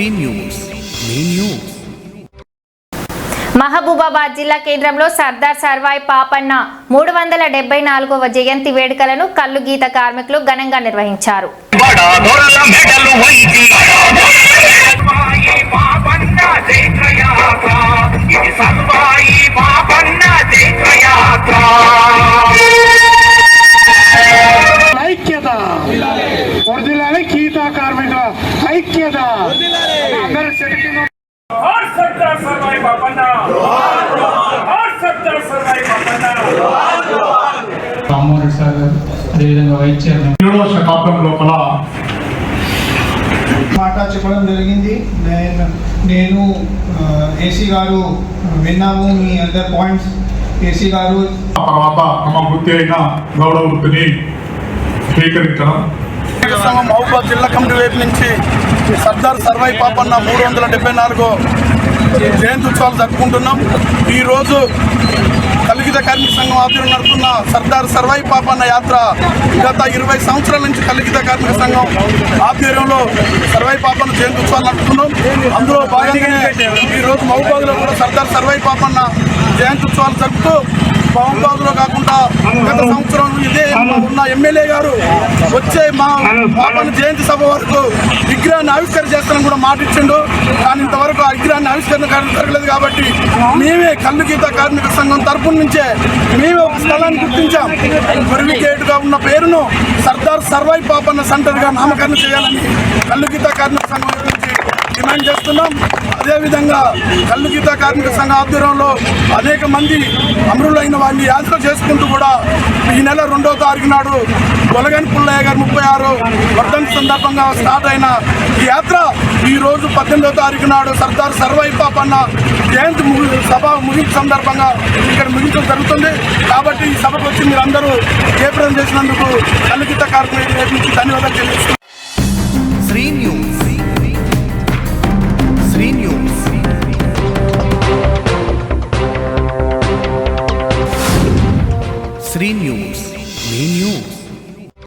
Shri news మీ news. Mahabubabad జిల్లా కేంద్రంలో సర్దార్ సర్వాయి పాపన్న మూడు వందల డెబ్బై నాలుగవ జయంతి వేడుకలను కల్లు గీత కార్మికులు ఘనంగా నిర్వహించారు. వర్దిల్లాలి గీతా కార్మికుల ఐక్యత అందరూ చెడుకున్న और सरदार सरवाई बापन्ना और सरदार सरवाई बापन्ना రామ్మోహన్ సార్ గారు అదేవిధంగా వైస్ చైర్మన్ ఏడవ శతాబ్దం లోపల మాట చెప్పడం జరిగింది నేను నేను ఏసీ గారు విన్నాము మీ అందర్ పాయింట్స్ ఏసీ గారు ఆ తర్వాత తమ వృత్తి అయిన గౌరవ వృత్తిని స్వీకరించడం సంఘం మహబూబాద్ జిల్లా కమిటీ వైపు నుంచి సర్దార్ సర్వై పాపన్న మూడు వందల డెబ్బై నాలుగు జయంతి ఉత్సవాలు జరుపుకుంటున్నాం. ఈరోజు కలిగిత కార్మిక సంఘం ఆధ్వర్యం నడుపుతున్న సర్దార్ సర్వై పాపన్న యాత్ర గత ఇరవై సంవత్సరాల నుంచి కలిగిత కార్మిక సంఘం ఆధ్వర్యంలో సర్వై పాపన్న జయంతి ఉత్సవాలు నడుపుతున్నాం. అందులో భాగంగానే ఈరోజు మహబూబాద్లో కూడా సర్దార్ సర్వై పాపన్న జయంతి ఉత్సవాలు జరుపుతూ మహబూబాద్లో కాకుండా గత సంవత్సరం ఇదే ఉన్న ఎమ్మెల్యే గారు వచ్చే మా జయంతి సభ వరకు విగ్రహాన్ని ఆవిష్కరణ చేస్తానని కూడా మాట ఇచ్చిండు. కానీ ఇంతవరకు ఆ విగ్రహాన్ని ఆవిష్కరణ జరగలేదు కాబట్టి మేమే కళ్ళు గీత కార్మిక సంఘం తరపున నుంచే మేమే ఒక స్థలాన్ని గుర్తించాం. గా ఉన్న పేరును సర్దార్ సర్వై పాపన్న సెంటర్గా నామకరణం చేయాలని కళ్ళు గీత కార్మిక సంఘం డిమాండ్ చేస్తున్నాం. అదేవిధంగా కళ్ళు గీత కార్మిక సంఘ ఆధ్వర్యంలో అనేక మంది అమరులైన వారిని యాత్ర చేసుకుంటూ కూడా ఈ నెల రెండవ తారీఖు నాడు బొలగన్ పుల్లయ్య గారు ముప్పై ఆరు వర్ధన్ సందర్భంగా స్టార్ట్ అయిన ఈ యాత్ర ఈ రోజు పద్దెనిమిదవ తారీఖు నాడు సర్దార్ సర్వై పాపన్న జయంతి ముగి సభ ముగింపు సందర్భంగా ఇక్కడ ముగించడం జరుగుతుంది. కాబట్టి ఈ సభకు వచ్చి మీరందరూ జయప్రదం చేసినందుకు కళ్ళు గీత కార్మిక నుంచి ధన్యవాదాలు చెల్లిస్తున్నాను శ్రీ న్యూస్. श्री न्यूज मी न्यूज